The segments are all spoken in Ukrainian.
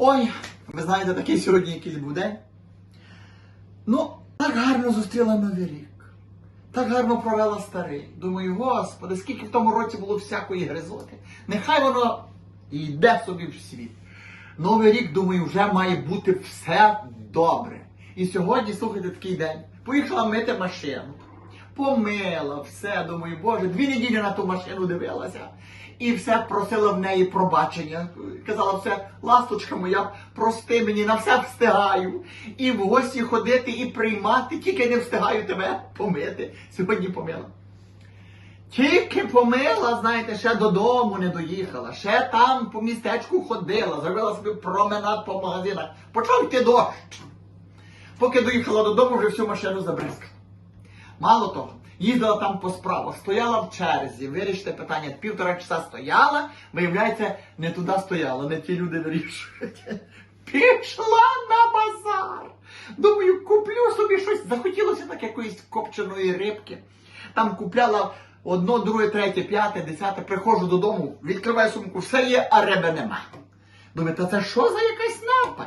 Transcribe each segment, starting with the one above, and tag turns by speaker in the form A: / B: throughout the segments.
A: Ой, ви знаєте, такий сьогодні якийсь був день. Ну, так гарно зустріла Новий рік. Так гарно провела старий. Думаю, господи, скільки в тому році було всякої гризоти. Нехай воно йде собі в світ. Новий рік, думаю, вже має бути все добре. І сьогодні, слухайте, такий день. Поїхала мити машину. Помила, все, думаю, Боже, дві неділі на ту машину дивилася. І все просила в неї пробачення. Казала, все, ласточка моя, прости мені, на все встигаю. І в гості ходити, і приймати, тільки не встигаю тебе помити. Сьогодні помила. Тільки помила, знаєте, ще додому не доїхала, ще там по містечку ходила, зробила собі променад по магазинах. Почав йти дощ. Поки доїхала додому, вже всю машину забризкала. Мало того, їздила там по справах, стояла в черзі, вирішити питання, півтора часа стояла, виявляється, не туди стояла, не ті люди вирішують. Пішла на базар. Думаю, куплю собі щось. Захотілося так якоїсь копченої рибки. Там купляла одно, друге, третє, п'яте, десяте, приходжу додому, відкриваю сумку, все є, а риби нема. Думаю, та це що за якась напасть?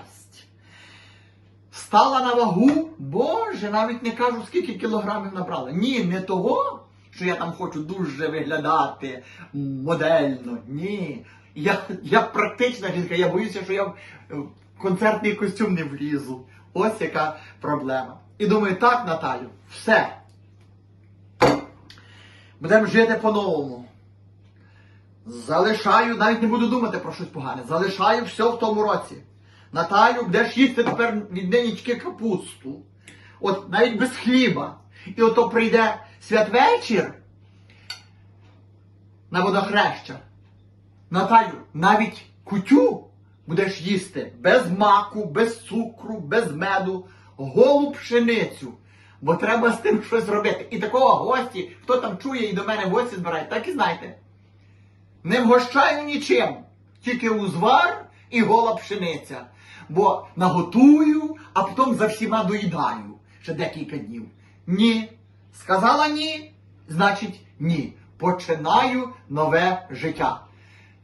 A: Стала на вагу, боже, навіть не кажу, скільки кілограмів набрала. Ні, не того, що я там хочу дуже виглядати модельно. Ні. Я, я практична жінка, я боюся, що я в в концертний костюм не влізу. Ось яка проблема. І думаю, так, Наталю, все. Будемо жити по-новому. Залишаю, навіть не буду думати про щось погане. Залишаю все в тому році. Наталю, будеш їсти тепер від нинічки капусту. От навіть без хліба. І ото прийде святвечір на водохреща. Наталю, навіть кутю будеш їсти без маку, без цукру, без меду, голу пшеницю. Бо треба з тим щось робити. І такого гості, хто там чує і до мене гості збирає, так і знайте. Не вгощаю нічим, тільки узвар і гола пшениця. Бо наготую, а потім за всіма доїдаю ще декілька днів. Ні. Сказала ні, значить ні. Починаю нове життя.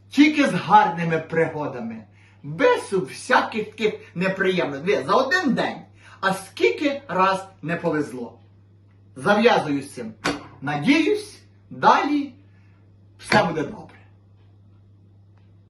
A: Тільки з гарними пригодами, без всяких таких неприємних. Ви, За один день. А скільки раз не повезло. Зав'язую з цим. Надіюсь, далі все буде добре.